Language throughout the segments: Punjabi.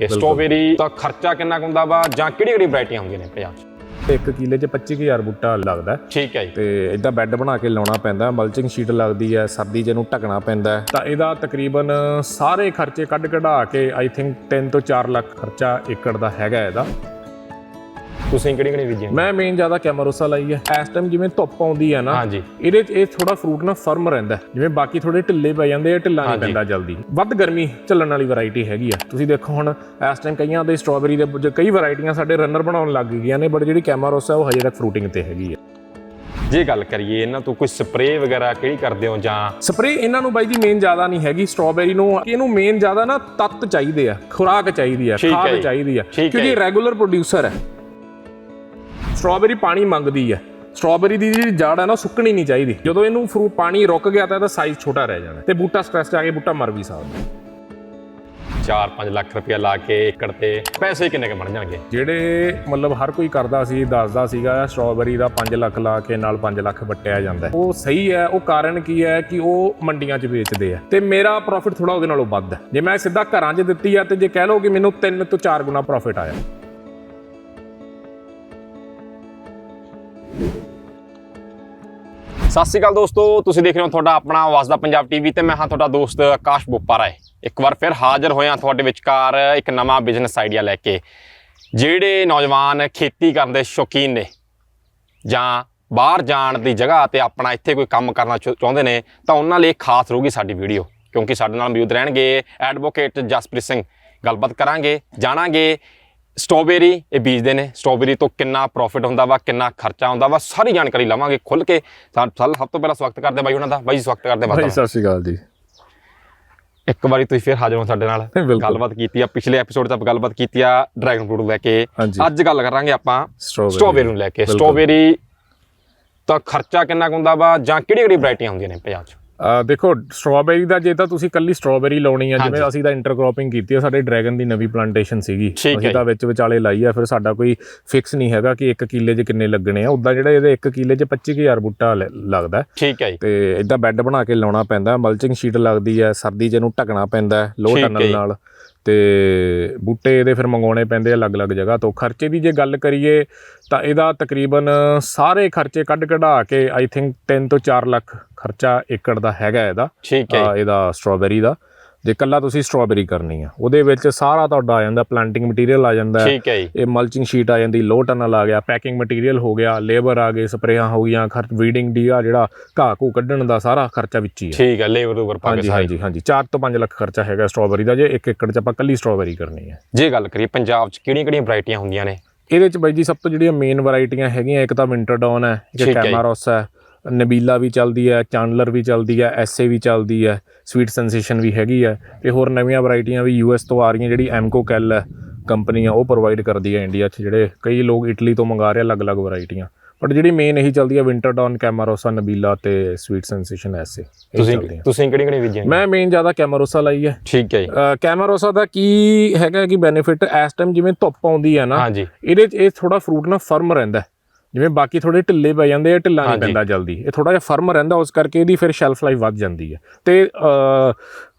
ਕਿ ਸਟ੍ਰਾਬੇਰੀ ਦਾ ਖਰਚਾ ਕਿੰਨਾ ਹੁੰਦਾ ਵਾ ਜਾਂ ਕਿਹੜੀ ਕਿਹੜੀ ਵੈਰਾਈਟੀਆਂ ਹੁੰਦੀਆਂ ਨੇ ਪੰਜਾਬ 'ਚ? ਇੱਕ ਕਿੱਲੇ 'ਚ 25000 ਬੂਟਾ ਲੱਗਦਾ ਹੈ। ਠੀਕ ਹੈ ਜੀ। ਤੇ ਇਦਾਂ ਬੈੱਡ ਬਣਾ ਕੇ ਲਾਉਣਾ ਪੈਂਦਾ ਮਲਚਿੰਗ ਸ਼ੀਟ ਲੱਗਦੀ ਹੈ ਸਰਦੀ 'ਚ ਇਹਨੂੰ ਢੱਕਣਾ ਪੈਂਦਾ ਹੈ। ਤਾਂ ਇਹਦਾ ਤਕਰੀਬਨ ਸਾਰੇ ਖਰਚੇ ਕੱਢ ਕਢਾ ਕੇ ਆਈ ਥਿੰਕ 3 ਤੋਂ 4 ਲੱਖ ਖਰਚਾ ਏਕੜ ਦਾ ਹੈਗਾ ਇਹਦਾ। ਤੁਸੀਂ ਕਿਹੜੀ ਕਿਹੜੀ ਬੀਜੀਆਂ? ਮੈਂ ਮੇਨ ਜ਼ਿਆਦਾ ਕੈਮਰੋਸਾ ਲਈ ਹੈ। ਇਸ ਟਾਈਮ ਜਿਵੇਂ ਧੁੱਪ ਆਉਂਦੀ ਹੈ ਨਾ ਹਾਂਜੀ। ਇਹਦੇ 'ਚ ਇਹ ਥੋੜਾ ਫਰੂਟ ਨਾ ਫਰਮ ਰਹਿੰਦਾ। ਜਿਵੇਂ ਬਾਕੀ ਥੋੜੇ ਢਿੱਲੇ ਪੈ ਜਾਂਦੇ ਆ ਢਿੱਲਾ ਨਹੀਂ। ਪੈਂਦਾ ਜਲਦੀ। ਵੱਧ ਗਰਮੀ ਚੱਲਣ ਵਾਲੀ ਵੈਰਾਈਟੀ ਹੈਗੀ ਆ। ਤੁਸੀਂ ਦੇਖੋ ਹੁਣ ਇਸ ਟਾਈਮ ਕਈਆਂ ਦੇ ਸਟ੍ਰਾਬੇਰੀ ਦੇ ਕਈ ਵੈਰਾਈਟੀਆਂ ਸਾਡੇ ਰਨਰ ਬਣਾਉਣ ਲੱਗ ਗਈਆਂ ਨੇ ਬਟ ਜਿਹੜੀ ਕੈਮਰੋਸਾ ਉਹ ਹਜੇ ਤੱਕ ਫਰੂਟਿੰਗ ਤੇ ਹੈਗੀ ਆ। ਜੇ ਗੱਲ ਕਰੀਏ ਇਹਨਾਂ ਤੋਂ ਕੋਈ ਸਪਰੇਅ ਵਗੈਰਾ ਕਿਹੜੀ ਕਰਦੇ ਹੋ ਜਾਂ? ਸਪਰੇ ਇਹਨਾਂ ਨੂੰ ਬਾਈ ਜੀ ਮੇਨ ਜ਼ਿਆਦਾ ਨਹੀਂ ਹੈਗੀ। ਸਟ੍ਰਾਬੇਰੀ ਨੂੰ ਇਹਨੂੰ ਮੇਨ ਜ਼ਿਆਦਾ ਨਾ ਤੱਤ ਚਾਹੀਦੇ ਆ ਖੁਰਾਕ ਚਾਹੀਦੀ ਆ ਖਾਦ। ਚਾਹੀਦੀ ਆ। ਕਿਉਂਕਿ। ਰੈਗੂਲਰ ਪ੍ਰੋਡਿਊਸਰ ਹੈ। ਸਟ੍ਰਾਬੇਰੀ ਪਾਣੀ ਮੰਗਦੀ ਹੈ ਸਟ੍ਰਾਬੇਰੀ ਦੀ ਜਿਹੜੀ ਜੜ ਹੈ ਨਾ ਸੁੱਕਣੀ ਨਹੀਂ ਚਾਹੀਦੀ। ਜਦੋਂ ਇਹਨੂੰ ਫਰੂ ਪਾਣੀ ਰੁਕ ਗਿਆ ਤਾਂ ਇਹਦਾ ਸਾਈਜ਼ ਛੋਟਾ ਰਹਿ ਜਾਣਾ। ਤੇ ਬੂਟਾ ਸਟ੍ਰੈਸ 'ਚ ਆ ਕੇ ਬੂਟਾ ਮਰ ਵੀ ਸਕਦਾ। 4-5 ਲੱਖ ਰੁਪਇਆ ਲਾ ਕੇ ਏਕੜ ਤੇ ਪੈਸੇ ਕਿੰਨੇ ਕੁ ਬਣ ਜਾਣਗੇ? ਜਿਹੜੇ ਮਤਲਬ ਹਰ ਕੋਈ ਕਰਦਾ ਸੀ ਦੱਸਦਾ ਸੀਗਾ ਸਟ੍ਰਾਬੇਰੀ ਦਾ 5 ਲੱਖ ਲਾ ਕੇ ਨਾਲ 5 ਲੱਖ ਵੱਟਿਆ ਜਾਂਦਾ। ਉਹ ਸਹੀ ਹੈ ਉਹ ਕਾਰਨ ਕੀ ਹੈ ਕਿ ਉਹ ਮੰਡੀਆਂ 'ਚ ਵੇਚਦੇ ਆ। ਤੇ ਮੇਰਾ ਪ੍ਰੋਫਿਟ ਥੋੜਾ ਉਹਦੇ ਨਾਲੋਂ ਵੱਧ ਹੈ। ਜੇ ਮੈਂ ਸਿੱਧਾ ਘਰਾਂ 'ਚ ਦਿੱਤੀ ਆ ਤੇ ਜੇ ਕਹਿ ਲਓ ਕਿ ਮੈਨੂੰ 3 ਤੋਂ 4 ਗੁਣਾ ਪ੍ਰੋਫਿਟ ਆਇਆ। ਸਤਿ ਸ਼੍ਰੀ ਅਕਾਲ ਦੋਸਤੋ, ਤੁਸੀਂ ਦੇਖ ਰਹੇ ਹੋ ਤੁਹਾਡਾ ਆਪਣਾ ਆਵਾਜ਼ ਦਾ ਪੰਜਾਬ ਟੀਵੀ ਤੇ। ਮੈਂ ਹਾਂ ਤੁਹਾਡਾ ਦੋਸਤ ਆਕਾਸ਼ ਬੋਪਾ ਰਾਏ ਇੱਕ ਵਾਰ ਫਿਰ ਹਾਜ਼ਰ ਹੋਇਆ ਤੁਹਾਡੇ ਵਿਚਕਾਰ ਇੱਕ ਨਵਾਂ ਬਿਜ਼ਨਸ ਆਈਡੀਆ ਲੈ ਕੇ। ਜਿਹੜੇ ਨੌਜਵਾਨ ਖੇਤੀ ਕਰਨ ਦੇ ਸ਼ੌਕੀਨ ਨੇ ਜਾਂ ਬਾਹਰ ਜਾਣ ਦੀ ਜਗ੍ਹਾ ਤੇ ਆਪਣਾ ਇੱਥੇ ਕੋਈ ਕੰਮ ਕਰਨਾ ਚਾਹੁੰਦੇ ਨੇ, ਤਾਂ ਉਹਨਾਂ ਲਈ ਖਾਸ ਰਹੂਗੀ ਸਾਡੀ ਵੀਡੀਓ ਕਿਉਂਕਿ ਸਾਡੇ ਨਾਲ ਮੌਜੂਦ ਰਹਿਣਗੇ ਐਡਵੋਕੇਟ ਜਸਪ੍ਰੀਤ ਸਿੰਘ। ਗੱਲਬਾਤ ਕਰਾਂਗੇ, ਜਾਣਾਂਗੇ ਸਟ੍ਰਾਬੇਰੀ ਇਹ ਬੀਜਦੇ ਨੇ। ਸਟ੍ਰਾਬੇਰੀ ਤੋਂ ਕਿੰਨਾ ਪ੍ਰੋਫਿਟ ਹੁੰਦਾ ਵਾ ਕਿੰਨਾ ਖਰਚਾ ਹੁੰਦਾ ਵਾ ਸਾਰੀ ਜਾਣਕਾਰੀ ਲਵਾਂਗੇ ਖੁੱਲ ਕੇ। ਸਭ ਤੋਂ ਪਹਿਲਾਂ ਸਵਾਗਤ ਕਰਦੇ ਬਾਈ ਉਹਨਾਂ ਦਾ। ਬਾਈ ਸਵਾਗਤ ਕਰਦੇ ਬਾਈ ਸਤਿ ਸ਼੍ਰੀ ਅਕਾਲ ਜੀ। ਇੱਕ ਵਾਰੀ ਤੁਸੀਂ ਫਿਰ ਹਾਜ਼ਰ ਹੋ ਸਾਡੇ ਨਾਲ। ਗੱਲਬਾਤ ਕੀਤੀ ਆ ਪਿਛਲੇ ਐਪੀਸੋਡ 'ਚ ਆਪਾਂ ਗੱਲਬਾਤ ਕੀਤੀ ਆ ਡਰੈਗਨ ਫਰੂਟ ਲੈ ਕੇ। ਅੱਜ ਗੱਲ ਕਰਾਂਗੇ ਆਪਾਂ। ਸਟ੍ਰਾਬੇਰੀ ਨੂੰ ਲੈ ਕੇ। ਸਟ੍ਰਾਬੇਰੀ ਤਾਂ ਖਰਚਾ ਕਿੰਨਾ ਕੁ ਹੁੰਦਾ ਵਾ ਜਾਂ ਕਿਹੜੀ ਕਿਹੜੀ ਵੈਰਾਈਟੀਆਂ ਹੁੰਦੀਆਂ ਨੇ ਪੰਜਾਬ 'ਚ? ਦੇਖੋ ਸਟ੍ਰਾਬੇਰੀ ਦਾ ਜੇ ਤਾਂ ਤੁਸੀਂ ਕੱਲੀ ਸਟ੍ਰਾਬੇਰੀ ਲਾਉਣੀ ਆ ਜਿਵੇਂ। ਅਸੀਂ ਤਾਂ ਇੰਟਰਕ੍ਰੋਪਿੰਗ ਕੀਤੀ ਆ ਸਾਡੇ ਡਰੈਗਨ ਦੀ ਨਵੀਂ ਪਲਾਂਟੇਸ਼ਨ ਸੀਗੀ ਅਸੀਂ ਤਾਂ ਵਿੱਚ ਵਿਚਾਲੇ ਲਾਈ ਆ ਫਿਰ ਸਾਡਾ ਕੋਈ ਫਿਕਸ ਨਹੀਂ ਹੈਗਾ ਕਿ ਇੱਕ ਕਿੱਲੇ 'ਚ ਕਿੰਨੇ ਲੱਗਣੇ ਆ ਉਦਾਂ ਜਿਹੜਾ ਇਹਦੇ ਇੱਕ ਕਿੱਲੇ 'ਚ 25000 ਬੂਟਾ ਲੱਗਦਾ। ਠੀਕ ਹੈ ਤੇ ਇਦਾਂ ਬੈੱਡ ਬਣਾ ਕੇ ਲਾਉਣਾ ਪੈਂਦਾ ਮਲਚਿੰਗ ਸ਼ੀਟ ਲੱਗਦੀ ਹੈ ਸਰਦੀ 'ਚ ਇਹਨੂੰ ਢੱਕਣਾ ਪੈਂਦਾ ਲੋ ਟਨਲ। ਨਾਲ ਤੇ ਬੂਟੇ ਇਹਦੇ ਫਿਰ ਮੰਗਾਉਣੇ ਪੈਂਦੇ ਆ ਅਲੱਗ-ਅਲੱਗ ਜਗ੍ਹਾ ਤੋਂ ਖਰਚੇ ਦੀ ਜੇ ਗੱਲ ਕਰੀਏ ਤਾਂ ਇਹਦਾ ਤਕਰੀਬਨ ਸਾਰੇ ਖਰਚੇ ਕੱਢ ਕਢਾ ਕੇ ਆਈ ਥਿੰਕ 3 ਤੋਂ 4 ਲੱਖ ਖਰਚਾ ਏਕੜ ਦਾ ਹੈਗਾ ਇਹਦਾ। ਠੀਕ ਹੈ ਇਹਦਾ ਸਟ੍ਰਾਬੇਰੀ ਦਾ। ਜੇ ਕੱਲਾ ਤੁਸੀਂ ਸਟ੍ਰਾਬੇਰੀ ਕਰਨੀ ਆ ਉਹਦੇ ਵਿੱਚ ਸਾਰਾ ਤੁਹਾਡਾ ਆ ਜਾਂਦਾ ਪਲਾਂਟਿੰਗ ਮਟੀਰੀਅਲ ਆ ਜਾਂਦਾ। ਹੈ ਠੀਕ ਹੈ ਜੀ। ਇਹ ਮਲਚਿੰਗ ਸ਼ੀਟ ਆ ਜਾਂਦੀ ਲੋ ਟਨਲ ਆ ਗਿਆ ਪੈਕਿੰਗ ਮਟੀਰੀਅਲ ਹੋ ਗਿਆ ਲੇਬਰ ਆ ਗਏ ਸਪਰੇਆਂ ਹੋ ਗਈਆਂ ਖਰਚ ਵੀਡਿੰਗ ਦੀ ਆ ਜਿਹੜਾ ਘਾਹ ਘੂ ਕੱਢਣ ਦਾ ਸਾਰਾ ਖਰਚਾ ਵਿੱਚ ਹੀ ਹੈ ਠੀਕ ਹੈ ਲੇਬਰ ਉਬਰ ਪਾ ਕੇ ਹਾਂਜੀ ਸਾਰੀ। ਹਾਂਜੀ ਹਾਂਜੀ 4 ਤੋਂ 5 ਲੱਖ ਖਰਚਾ ਹੈਗਾ ਸਟ੍ਰਾਬੇਰੀ ਦਾ ਜੇ 1 ਏਕੜ ਚ ਆਪਾਂ ਕੱਲੀ ਸਟ੍ਰਾਬੇਰੀ ਕਰਨੀ ਹੈ ਜੇ ਗੱਲ ਕਰੀਏ ਪੰਜਾਬ 'ਚ ਕਿਹੜੀਆਂ ਕਿਹੜੀਆਂ ਵੈਰਾਈਟੀਆਂ ਹੁੰਦੀਆਂ ਨੇ? ਇਹਦੇ ਚ ਬਾਈ ਜੀ ਸਭ ਤੋਂ ਜਿਹੜੀਆਂ ਮੇਨ ਵੈਰਾਈਟੀਆਂ ਹੈਗੀਆਂ ਇੱਕ ਤਾਂ ਵਿੰਟਰ ਡਾਊਨ ਹੈ ਇੱਕ। ਕੈਮਾਰੋਸ ਹੈ ਨਬੀਲਾ ਵੀ ਚੱਲਦੀ ਹੈ ਚਾਂਡਲਰ ਵੀ ਚੱਲਦੀ ਹੈ ਐਸਏ ਵੀ ਚੱਲਦੀ ਹੈ ਸਵੀਟ ਸੈਂਸੇਸ਼ਨ ਵੀ ਹੈਗੀ ਹੈ ਤੇ ਹੋਰ ਨਵੀਆਂ ਵੈਰਾਈਟੀਆਂ ਵੀ ਯੂਐਸ ਤੋਂ ਆ ਰਹੀਆਂ ਜਿਹੜੀ ਐਮਕੋ ਕੈਲ ਕੰਪਨੀ ਆ ਉਹ ਪ੍ਰੋਵਾਈਡ ਕਰਦੀ ਹੈ ਇੰਡੀਆ 'ਚ ਜਿਹੜੇ ਕਈ ਲੋਕ ਇਟਲੀ ਤੋਂ ਮੰਗਾ ਰਹੇ ਆ ਅਲੱਗ-ਅਲੱਗ ਵੈਰਾਈਟੀਆਂ। ਬਟ ਜਿਹੜੀ ਮੇਨ ਇਹੀ ਚੱਲਦੀ ਹੈ ਵਿੰਟਰ ਡਾਊਨ ਕੈਮਾਰੋਸਾ ਨਬੀਲਾ ਤੇ ਸਵੀਟ ਸੈਂਸੇਸ਼ਨ ਇਹ ਤੁਸੀਂ ਤੁਸੀਂ ਕਿਹੜੀ ਕਿਹੜੀ ਬੀਜੀਆਂ? ਮੈਂ ਮੇਨ ਜ਼ਿਆਦਾ ਕੈਮਾਰੋਸਾ ਲਈ ਹੈ। ਠੀਕ ਹੈ ਜੀ। ਕੈਮਰੋਸਾ ਦਾ ਕੀ ਹੈਗਾ ਕਿ ਬੈਨੀਫਿਟ ਇਸ ਟਾਈਮ ਜਿਵੇਂ ਧੁੱਪ ਆਉਂਦੀ ਹੈ ਨਾ ਇਹਦੇ 'ਚ ਇਹ ਥੋੜਾ ਫਰੂਟ ਨਾ ਫਰਮ ਰਹਿੰਦਾ ਹੈ। ਜਿਵੇਂ ਬਾਕੀ ਥੋੜੇ ਢਿੱਲੇ ਪੈ ਜਾਂਦੇ ਆ ਢਿੱਲਾ ਨਹੀਂ। ਪੈਂਦਾ ਜਲਦੀ। ਇਹ ਥੋੜਾ ਜਿਹਾ ਫਰਮ ਰਹਿੰਦਾ ਉਸ ਕਰਕੇ ਇਹਦੀ ਫਿਰ ਸ਼ੈਲਫ ਲਾਈਫ ਵੱਧ ਜਾਂਦੀ ਹੈ ਤੇ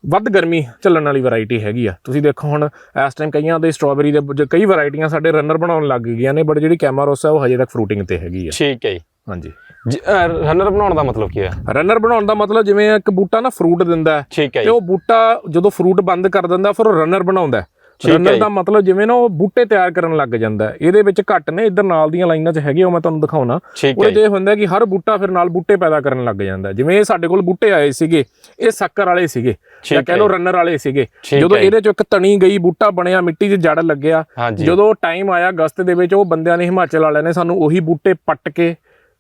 ਵੱਧ ਗਰਮੀ ਚੱਲਣ ਵਾਲੀ ਵੈਰਾਈਟੀ ਹੈਗੀ ਆ। ਤੁਸੀਂ ਦੇਖੋ ਹੁਣ ਇਸ ਟਾਈਮ ਕਈਆਂ ਦੇ ਸਟ੍ਰਾਬੇਰੀ ਦੇ ਕਈ ਵੈਰਾਈਟੀਆਂ ਸਾਡੇ ਰਨਰ ਬਣਾਉਣ ਲੱਗ ਗਈਆਂ ਨੇ ਬਟ ਜਿਹੜੀ ਕੈਮਾਰੋਸ ਹੈ ਉਹ ਹਜੇ ਤੱਕ ਫਰੂਟਿੰਗ ਤੇ ਹੈਗੀ ਆ। ਠੀਕ ਹੈ ਜੀ। ਹਾਂਜੀ। ਰਨਰ ਬਣਾਉਣ ਦਾ ਮਤਲਬ ਕੀ ਹੈ ਰਨਰ ਬਣਾਉਣ ਦਾ ਮਤਲਬ ਜਿਵੇਂ ਇੱਕ ਬੂਟਾ ਨਾ ਫਰੂਟ ਦਿੰਦਾ ਤੇ ਉਹ ਬੂਟਾ ਜਦੋਂ ਫਰੂਟ ਬੰਦ ਕਰ ਦਿੰਦਾ ਫਿਰ ਉਹ ਰਨਰ ਬਣਾਉਂਦਾ ਰਨਰ। ਦਾ ਮਤਲਬ ਜਿਵੇਂ ਨਾ ਉਹ ਬੂਟੇ ਤਿਆਰ ਕਰਨ ਲੱਗ ਜਾਂਦਾ। ਇਹਦੇ ਵਿੱਚ ਘੱਟ ਨੇ ਇੱਧਰ ਨਾਲ ਦੀਆਂ ਲਾਈਨਾਂ 'ਚ ਹੈਗੇ ਉਹ ਮੈਂ ਤੁਹਾਨੂੰ ਦਿਖਾਉਣਾ ਠੀਕ ਹੈ ਉਹਦੇ ਜੀ ਹੁੰਦਾ ਕਿ ਹਰ ਬੂਟਾ ਫਿਰ ਨਾਲ ਬੂਟੇ ਪੈਦਾ ਕਰਨ ਲੱਗ ਜਾਂਦਾ। ਜਿਵੇਂ ਇਹ ਸਾਡੇ ਕੋਲ ਬੂਟੇ ਆਏ ਸੀਗੇ ਇਹ ਸ਼ੱਕਰ ਵਾਲੇ ਸੀਗੇ ਜਾਂ ਕਹਿ ਲਓ। ਰਨਰ ਵਾਲੇ ਸੀਗੇ ਜਦੋਂ। ਇਹਦੇ 'ਚ ਇੱਕ ਤਣੀ ਗਈ ਬੂਟਾ ਬਣਿਆ ਮਿੱਟੀ 'ਚ ਜੜ ਲੱਗਿਆ ਜਦੋਂ ਟਾਈਮ ਆਇਆ ਅਗਸਤ ਦੇ ਵਿੱਚ ਉਹ ਬੰਦਿਆਂ ਨੇ ਹਿਮਾਚਲ ਵਾਲਿਆਂ ਨੇ ਸਾਨੂੰ ਉਹੀ ਬੂਟੇ ਪੱਟ ਕੇ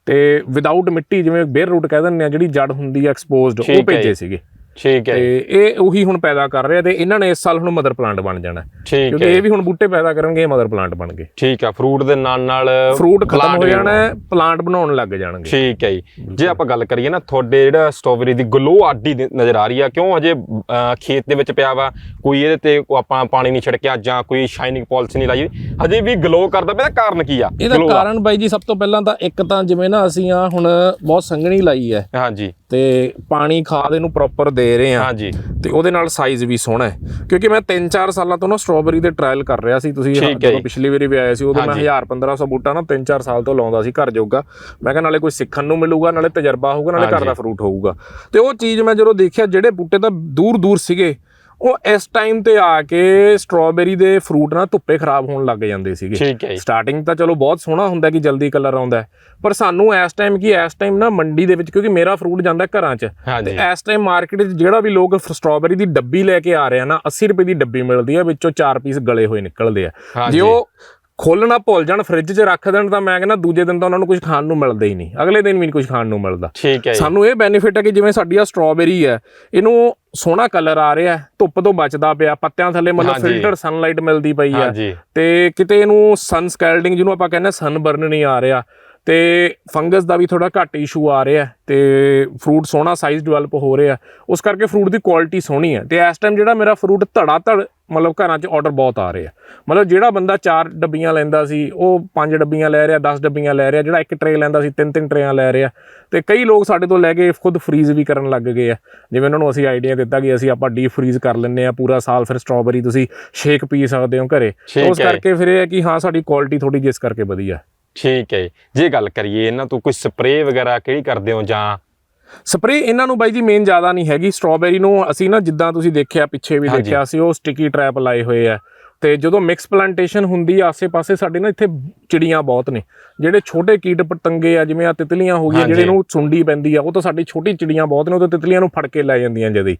ਤੇ ਵਿਦਆਊਟ ਮਿੱਟੀ ਜਿਵੇਂ ਬੇਰ ਰੂਟ ਕਹਿ ਦਿੰਦੇ ਆ ਜਿਹੜੀ ਜੜ ਹੁੰਦੀ ਆ ਐਕਸਪੋਜ਼ਡ ਉਹ ਭੇਜੇ। ਸੀਗੇ ਠੀਕ ਹੈ ਤੇ ਇਹ ਉਹੀ ਹੁਣ ਪੈਦਾ ਕਰ ਰਿਹਾ ਤੇ ਇਹਨਾਂ ਨੇ ਇਸ ਸਾਲ ਹੁਣ ਮਦਰ ਪਲਾਂਟ ਬਣ ਜਾਣਾ। ਕਿਉਂਕਿ ਇਹ ਵੀ ਹੁਣ ਬੂਟੇ ਪੈਦਾ ਕਰਨਗੇ ਇਹ ਮਦਰ ਪਲਾਂਟ ਬਣ ਗਏ। ਠੀਕ ਹੈ ਫਰੂਟ ਦੇ ਨਾਲ ਨਾਲ ਫਰੂਟ ਖਤਮ ਹੋ ਜਾਣਾ ਪਲਾਂਟ ਬਣਾਉਣ ਲੱਗ ਜਾਣਗੇ। ਠੀਕ ਹੈ ਜੀ। ਜੇ ਆਪਾਂ ਗੱਲ ਕਰੀਏ ਨਾ ਤੁਹਾਡੇ ਜਿਹੜਾ ਸਟ੍ਰਾਬੇਰੀ ਦੀ ਗਲੋ ਆਡੀ ਨਜ਼ਰ ਆ ਰਹੀ ਆ ਕਿਉਂ ਹਜੇ ਅਹ, ਖੇਤ ਦੇ ਵਿੱਚ ਪਿਆ ਵਾ ਕੋਈ ਇਹਦੇ ਤੇ ਆਪਾਂ ਪਾਣੀ ਨਹੀਂ ਛਿੜਕਿਆ ਜਾਂ ਕੋਈ ਸ਼ਾਈਨਿੰਗ ਪਾਲਿਸ਼ ਨਹੀਂ ਲਾਈ ਹਜੇ ਵੀ ਗਲੋ ਕਰਦਾ ਪਿਆ ਕਾਰਨ ਕੀ ਆ? ਇਹਦਾ? ਕਾਰਨ ਬਾਈ ਜੀ ਸਭ ਤੋਂ ਪਹਿਲਾਂ ਤਾਂ ਇੱਕ ਤਾਂ ਜਿਵੇਂ ਨਾ ਅਸੀਂ ਆ ਹੁਣ ਬਹੁਤ ਸੰਘਣੀ ਲਾਈ ਹੈ। ਹਾਂਜੀ। ਤੇ ਪਾਣੀ ਖਾਦ ਇਹਨੂੰ ਪ੍ਰੋਪਰ ਦੇ ਰਹੇ ਆ ਹਾਂਜੀ ਤੇ ਉਹਦੇ ਨਾਲ ਸਾਈਜ਼ ਵੀ ਸੋਹਣਾ ਹੈ ਕਿਉਂਕਿ ਮੈਂ 3-4 ਸਾਲਾਂ ਤੋਂ ਨਾ ਸਟ੍ਰਾਬੇਰੀ ਦੇ ਟ੍ਰਾਇਲ ਕਰ ਰਿਹਾ ਸੀ ਤੁਸੀਂ ਜਦੋਂ। ਪਿਛਲੀ ਵਾਰੀ ਵੀ ਆਏ ਸੀ ਉਦੋਂ ਮੈਂ ਹਾਂਜੀ। 1000-1500 ਬੂਟਾ ਨਾ 3-4 ਸਾਲ ਤੋਂ ਲਾਉਂਦਾ ਸੀ ਘਰ ਜੋਗਾ ਮੈਂ ਕਿਹਾ ਨਾਲੇ ਕੋਈ ਸਿੱਖਣ ਨੂੰ ਮਿਲੂਗਾ ਨਾਲੇ ਤਜਰਬਾ ਹੋਊਗਾ ਨਾਲੇ ਘਰ। ਦਾ ਫਰੂਟ ਹੋਊਗਾ ਤੇ ਉਹ ਚੀਜ਼ ਮੈਂ ਜਦੋਂ ਦੇਖਿਆ ਜਿਹੜੇ ਬੂਟੇ ਤਾਂ ਦੂਰ-ਦੂਰ ਸੀਗੇ ਉਹ ਇਸ ਟਾਈਮ ਤੇ ਆ ਕੇ ਸਟ੍ਰਾਬੇਰੀ ਦੇ ਫਰੂਟ ਨਾ ਧੁੱਪੇ ਖਰਾਬ ਹੋਣ ਲੱਗ ਜਾਂਦੇ ਸੀਗੇ। ਠੀਕ ਹੈ ਜੀ। ਸਟਾਰਟਿੰਗ ਤਾਂ ਚਲੋ ਬਹੁਤ ਸੋਹਣਾ ਹੁੰਦਾ ਕਿ ਜਲਦੀ ਕਲਰ ਆਉਂਦਾ ਪਰ ਸਾਨੂੰ ਇਸ ਟਾਈਮ ਕੀ ਇਸ ਟਾਈਮ ਨਾ ਮੰਡੀ ਦੇ ਵਿੱਚ ਕਿਉਂਕਿ ਮੇਰਾ ਫਰੂਟ ਜਾਂਦਾ ਘਰਾਂ 'ਚ ਤੇ ਇਸ ਟਾਈਮ ਮਾਰਕੀਟ 'ਚ ਜਿਹੜਾ ਵੀ ਲੋਕ ਸਟ੍ਰਾਬੇਰੀ ਦੀ ਡੱਬੀ ਲੈ ਕੇ ਆ ਰਿਹਾ ਨਾ 80 ਰੁਪਏ ਦੀ ਡੱਬੀ ਮਿਲਦੀ ਆ ਵਿੱਚੋਂ 4 ਪੀਸ ਗਲੇ ਹੋਏ ਨਿਕਲਦੇ ਆ। ਜੇ ਉਹ ਖੋਲਣਾ ਭੁੱਲ ਜਾਣ ਫ੍ਰਿਜ 'ਚ ਰੱਖ ਦੇਣ ਤਾਂ ਮੈਂ ਕਹਿੰਦਾ ਦੂਜੇ ਦਿਨ ਤਾਂ ਉਹਨਾਂ ਨੂੰ ਕੁਝ ਖਾਣ ਨੂੰ ਮਿਲਦਾ ਹੀ ਨਹੀਂ ਅਗਲੇ ਦਿਨ ਵੀ ਨਹੀਂ ਕੁਝ ਖਾਣ ਨੂੰ ਮਿਲਦਾ। ਠੀਕ ਹੈ ਸਾਨੂੰ ਇਹ ਬੈਨੀਫਿਟ ਹੈ ਕਿ ਜਿਵੇਂ ਸਾਡੀ ਆ ਸਟ੍ਰਾਬੇਰੀ ਹੈ ਇਹਨੂੰ ਸੋਹਣਾ ਕਲਰ ਆ ਰਿਹਾ ਧੁੱਪ ਤੋਂ ਬਚਦਾ ਪਿਆ ਪੱਤਿਆਂ ਥੱਲੇ ਮਤਲਬ। ਫਿਲਟਰ ਸਨਲਾਈਟ ਮਿਲਦੀ ਪਈ ਹੈ। ਤੇ ਕਿਤੇ ਇਹਨੂੰ ਸਨ ਸਕੈਲਡਿੰਗ ਜਿਹਨੂੰ ਆਪਾਂ ਕਹਿੰਦੇ ਸਨ ਬਰਨ ਨਹੀਂ ਆ ਰਿਹਾ। ਤੇ ਫੰਗਸ ਦਾ ਵੀ ਥੋੜਾ ਘੱਟ ਇਸ਼ੂ ਆ ਰਿਹਾ ਤੇ ਫਰੂਟ ਸੋਹਣਾ ਸਾਈਜ਼ ਡਿਵੈਲਪ ਹੋ ਰਿਹਾ ਉਸ ਕਰਕੇ ਫਰੂਟ ਦੀ ਕੁਆਲਿਟੀ ਸੋਹਣੀ ਹੈ। ਤੇ ਇਸ ਟਾਈਮ ਜਿਹੜਾ ਮੇਰਾ ਫਰੂਟ ਧੜਾ ਧੜ ਮਤਲਬ ਘਰਾਂ 'ਚ ਆਰਡਰ ਬਹੁਤ ਆ ਰਹੇ ਆ ਮਤਲਬ ਜਿਹੜਾ ਬੰਦਾ 4 ਡੱਬੀਆਂ ਲੈਂਦਾ ਸੀ ਉਹ 5 ਡੱਬੀਆਂ ਲੈ ਰਿਹਾ 10 ਡੱਬੀਆਂ ਲੈ ਰਿਹਾ ਜਿਹੜਾ ਇੱਕ ਟਰੇ ਲੈਂਦਾ ਸੀ ਤਿੰਨ ਤਿੰਨ ਟਰੇਆਂ ਲੈ ਰਿਹਾ। ਤੇ ਕਈ ਲੋਕ ਸਾਡੇ ਤੋਂ ਲੈ ਕੇ ਖੁਦ ਫਰੀਜ਼ ਵੀ ਕਰਨ ਲੱਗ ਗਏ ਆ। ਜਿਵੇਂ ਉਹਨਾਂ ਨੂੰ ਅਸੀਂ ਆਈਡੀਆ ਦਿੱਤਾ ਕਿ ਅਸੀਂ ਆਪਾਂ ਡੀਪ ਫਰੀਜ਼ ਕਰ ਲੈਂਦੇ ਆ ਪੂਰਾ ਸਾਲ ਫਿਰ ਸਟ੍ਰਾਬੇਰੀ ਤੁਸੀਂ ਸ਼ੇਕ ਪੀ ਸਕਦੇ ਹੋ ਘਰੇ। ਉਸ। ਕਰਕੇ ਫਿਰ ਇਹ ਹੈ ਕਿ ਹਾਂ ਸਾਡੀ ਕੁਆਲਿਟੀ ਥੋੜੀ ਜਿਸ ਕਰਕੇ ਵਧੀਆ ਠੀਕ ਹੈ ਜੀ। ਗੱਲ ਕਰੀਏ ਇਹਨਾਂ ਤੋਂ ਕੋਈ ਸਪਰੇਅ ਵਗੈਰਾ ਕਿਹੜੀ ਕਰਦੇ ਹੋ ਜਾਂ ਸਪਰੇ ਇਹਨਾਂ ਨੂੰ ਬਾਈ ਜੀ ਮੇਨ ਜ਼ਿਆਦਾ ਨਹੀਂ ਹੈਗੀ ਸਟ੍ਰਾਬੇਰੀ ਨੂੰ ਅਸੀਂ ਨਾ ਜਿੱਦਾਂ ਤੁਸੀਂ ਦੇਖਿਆ ਪਿੱਛੇ ਵੀ। ਦੇਖਿਆ ਸੀ ਉਹ ਸਟਿਕੀ ਟ੍ਰੈਪ ਲਾਏ ਹੋਏ ਆ ਤੇ ਜਦੋਂ ਮਿਕਸ ਪਲਾਂਟੇਸ਼ਨ ਹੁੰਦੀ ਆ ਆਸੇ-ਪਾਸੇ ਸਾਡੇ ਨਾ ਇੱਥੇ ਚਿੜੀਆਂ ਬਹੁਤ ਨੇ। ਜਿਹੜੇ ਛੋਟੇ ਕੀਟ ਪਤੰਗੇ ਆ ਜਿਵੇਂ ਆ ਤਿਤਲੀਆਂ ਹੋ ਗਈਆਂ। ਜਿਹੜੇ ਨੂੰ ਸੁੰਡੀ ਪੈਂਦੀ ਆ ਉਹ ਤਾਂ ਸਾਡੀ ਛੋਟੀ ਚਿੜੀਆਂ ਬਹੁਤ ਨੇ ਉਹ ਤਾਂ ਤਿਤਲੀਆਂ ਨੂੰ ਫੜ ਕੇ ਲੈ ਜਾਂਦੀਆਂ ਜਦੀ।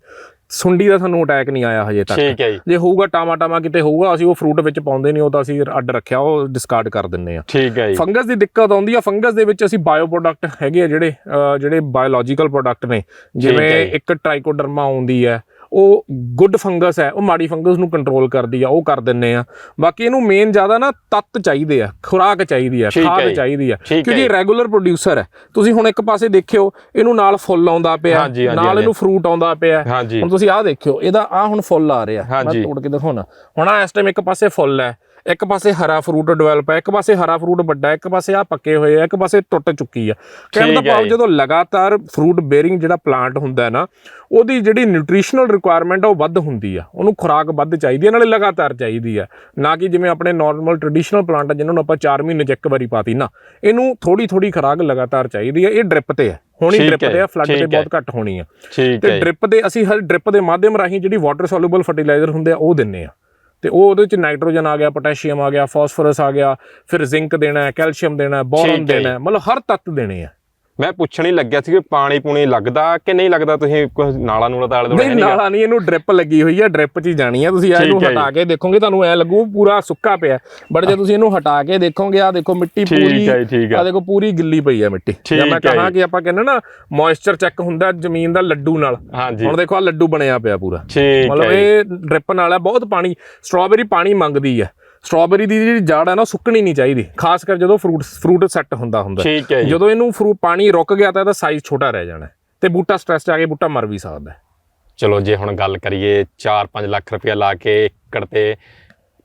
ਸੁੰਡੀ ਦਾ ਸਾਨੂੰ ਅਟੈਕ ਨਹੀਂ ਆਇਆ ਹਜੇ ਤੱਕ। ਠੀਕ ਹੈ ਜੀ। ਜੇ ਹੋਊਗਾ ਟਾਮਾ ਟਾਮਾ ਕਿਤੇ ਹੋਊਗਾ ਅਸੀਂ ਉਹ ਫਰੂਟ ਵਿੱਚ ਪਾਉਂਦੇ ਨਹੀਂ ਉਹ ਤਾਂ ਅਸੀਂ ਅੱਡ ਰੱਖਿਆ ਉਹ ਡਿਸਕਾਰਡ ਕਰ ਦਿੰਨੇ ਆ। ਠੀਕ ਹੈ ਜੀ। ਫੰਗਸ ਦੀ ਦਿੱਕਤ ਆਉਂਦੀ ਆ ਫੰਗਸ ਦੇ ਵਿੱਚ ਅਸੀਂ ਬਾਇਓ ਪ੍ਰੋਡਕਟ ਹੈਗੇ ਆ ਜਿਹੜੇ ਜਿਹੜੇ ਬਾਇਓਲੋਜੀਕਲ ਪ੍ਰੋਡਕਟ ਨੇ। ਜਿਵੇਂ। ਇੱਕ ਟ੍ਰਾਈਕੋਡਰਮਾ ਆਉਂਦੀ ਹੈ ਉਹ ਗੁੱਡ ਫੰਗਸ ਹੈ ਉਹ ਮਾੜੀ ਫੰਗਸ ਨੂੰ ਕੰਟਰੋਲ ਕਰਦੀ ਆ ਉਹ ਕਰ ਦਿੰਨੇ ਆ ਬਾਕੀ ਇਹਨੂੰ ਮੇਨ ਜ਼ਿਆਦਾ ਨਾ ਤੱਤ ਚਾਹੀਦੇ ਆ ਖੁਰਾਕ ਚਾਹੀਦੀ ਆ ਖਾਦ। ਚਾਹੀਦੀ ਆ ਕਿਉਂਕਿ। ਰੈਗੂਲਰ ਪ੍ਰੋਡਿਊਸਰ ਹੈ ਤੁਸੀਂ ਹੁਣ ਇੱਕ ਪਾਸੇ ਦੇਖਿਓ ਇਹਨੂੰ ਨਾਲ ਫੁੱਲ ਆਉਂਦਾ ਪਿਆ ਨਾਲ। ਇਹਨੂੰ ਫਰੂਟ ਆਉਂਦਾ ਪਿਆ ਹੁਣ ਤੁਸੀਂ ਆਹ ਦੇਖਿਓ ਇਹਦਾ ਆਹ ਹੁਣ ਫੁੱਲ ਆ ਰਿਹਾ ਮੈਂ। ਤੋੜ ਕੇ ਦਿਖਾਉਣਾ ਹੁਣ ਆਹ ਇਸ ਟਾਈਮ ਇੱਕ ਪਾਸੇ ਫੁੱਲ ਹੈ ਇੱਕ ਪਾਸੇ ਹਰਾ ਫਰੂਟ ਡਿਵੈਲਪ ਹੈ ਇੱਕ ਪਾਸੇ ਹਰਾ ਫਰੂਟ ਵੱਡਾ ਇੱਕ ਪਾਸੇ ਆ ਪੱਕੇ ਹੋਏ ਆ ਇੱਕ ਪਾਸੇ ਟੁੱਟ ਚੁੱਕੀ ਆ। ਕਹਿਣ ਦਾ ਭਾਵ। ਜਦੋਂ ਲਗਾਤਾਰ ਫਰੂਟ ਬੇਅਰਿੰਗ ਜਿਹੜਾ ਪਲਾਂਟ ਹੁੰਦਾ ਹੈ ਨਾ ਉਹਦੀ ਜਿਹੜੀ ਨਿਊਟ੍ਰੀਸ਼ਨਲ ਰਿਕੁਆਇਰਮੈਂਟ ਆ ਉਹ ਵੱਧ ਹੁੰਦੀ ਆ। ਉਹਨੂੰ ਖੁਰਾਕ ਵੱਧ ਚਾਹੀਦੀ ਹੈ ਨਾਲੇ ਲਗਾਤਾਰ ਚਾਹੀਦੀ ਆ। ਨਾ ਕਿ ਜਿਵੇਂ ਆਪਣੇ ਨਾਰਮਲ ਟ੍ਰੈਡੀਸ਼ਨਲ ਪਲਾਂਟ ਆ ਜਿਨ੍ਹਾਂ ਨੂੰ ਆਪਾਂ 4 ਮਹੀਨੇ ਚ ਇੱਕ ਵਾਰੀ ਪਾਤੀ ਨਾ ਇਹਨੂੰ ਥੋੜੀ ਥੋੜੀ ਖੁਰਾਕ ਲਗਾਤਾਰ ਚਾਹੀਦੀ ਹੈ ਇਹ ਡ੍ਰਿਪ ਤੇ ਹੈ ਹੋਣੀ ਡ੍ਰਿਪ ਤੇ ਆ ਫਲੱਡ ਤੇ। ਬਹੁਤ ਘੱਟ ਹੋਣੀ ਆ। ਤੇ। ਡ੍ਰਿਪ ਦੇ ਅਸੀਂ ਹਰ ਡ੍ਰਿਪ ਦੇ ਮਾਧਿਅਮ ਰਾਹੀਂ ਜਿਹੜੀ ਵਾਟਰ ਸੋਲੂਬਲ ਫਰਟੀਲਾਈਜ਼ਰ ਹੁੰਦੇ ਆ ਉਹ ਦਿੰਨੇ ਆ। ਤੇ ਉਹ ਉਹਦੇ ਵਿੱਚ ਨਾਈਟ੍ਰੋਜਨ ਆ ਗਿਆ ਪੋਟਾਸ਼ੀਅਮ ਆ ਗਿਆ ਫਾਸਫੋਰਸ ਆ ਗਿਆ ਫਿਰ ਜ਼ਿੰਕ ਦੇਣਾ ਹੈ ਕੈਲਸ਼ੀਅਮ ਦੇਣਾ ਹੈ ਬੋਰਨ ਦੇਣਾ ਹੈ ਮਤਲਬ ਹਰ ਤੱਤ ਦੇਣੇ ਆ। ਮੈਂ ਪੁੱਛਣ ਹੀ ਲੱਗਿਆ ਸੀ ਕਿ ਪਾਣੀ ਪੂਣੀ ਲੱਗਦਾ ਕਿ ਨਹੀਂ ਲੱਗਦਾ ਤੁਸੀਂ ਕੁਝ ਨਾਲਾ ਨੂਲਾ ਤਾਂ ਆਲੇ ਦੁਆਲੇ ਨਹੀਂ? ਨਾਲਾ ਨਹੀਂ ਇਹਨੂੰ ਡ੍ਰਿਪ ਲੱਗੀ ਹੋਈ ਹੈ ਡ੍ਰਿਪ 'ਚ ਹੀ ਜਾਣੀ ਹੈ ਤੁਸੀਂ ਇਹਨੂੰ। ਹਟਾ ਕੇ ਦੇਖੋਗੇ ਤੁਹਾਨੂੰ ਐ ਲੱਗੂ ਪੂਰਾ ਸੁੱਕਾ ਪਿਆ ਬਟ ਜੇ ਤੁਸੀਂ ਇਹਨੂੰ ਹਟਾ ਕੇ ਦੇਖੋਗੇ ਆ ਦੇਖੋ ਮਿੱਟੀ ਪੂਰੀ। ਆ ਦੇਖੋ ਪੂਰੀ ਗਿੱਲੀ ਪਈ ਹੈ ਮਿੱਟੀ ਜਾਂ ਮੈਂ ਕਹਾਂ। ਕਿ ਆਪਾਂ ਕਹਿੰਦੇ ਨਾ ਮੋਇਸਚਰ ਚੈੱਕ ਹੁੰਦਾ ਜ਼ਮੀਨ ਦਾ ਲੱਡੂ ਨਾਲ ਹੁਣ ਦੇਖੋ ਆ ਲੱਡੂ ਬਣਿਆ ਪਿਆ ਪੂਰਾ ਮਤਲਬ। ਇਹ ਡ੍ਰਿਪ ਨਾਲ ਹੈ ਬਹੁਤ ਪਾਣੀ ਸਟ੍ਰਾਬੇਰੀ ਪਾਣੀ ਮੰਗਦੀ ਹੈ ਸਟ੍ਰਾਬੇਰੀ ਦੀ ਜਿਹੜੀ ਜੜ ਹੈ ਨਾ ਸੁੱਕਣੀ ਨਹੀਂ ਚਾਹੀਦੀ ਖਾਸ ਕਰ ਜਦੋਂ ਫਰੂਟ ਫਰੂਟ ਸੈੱਟ ਹੁੰਦਾ ਹੁੰਦਾ। ਠੀਕ ਹੈ ਜੀ। ਜਦੋਂ ਇਹਨੂੰ ਫਰੂਟ ਪਾਣੀ ਰੁਕ ਗਿਆ ਤਾਂ ਇਹਦਾ ਸਾਈਜ਼ ਛੋਟਾ ਰਹਿ ਜਾਣਾ ਤੇ ਬੂਟਾ ਸਟ੍ਰੈਸ 'ਚ ਆ ਕੇ ਬੂਟਾ ਮਰ ਵੀ ਸਕਦਾ ਹੈ। ਚਲੋ ਜੇ ਹੁਣ ਗੱਲ ਕਰੀਏ 4-5 ਲੱਖ ਰੁਪਇਆ ਲਾ ਕੇ ਏਕੜ ਤੇ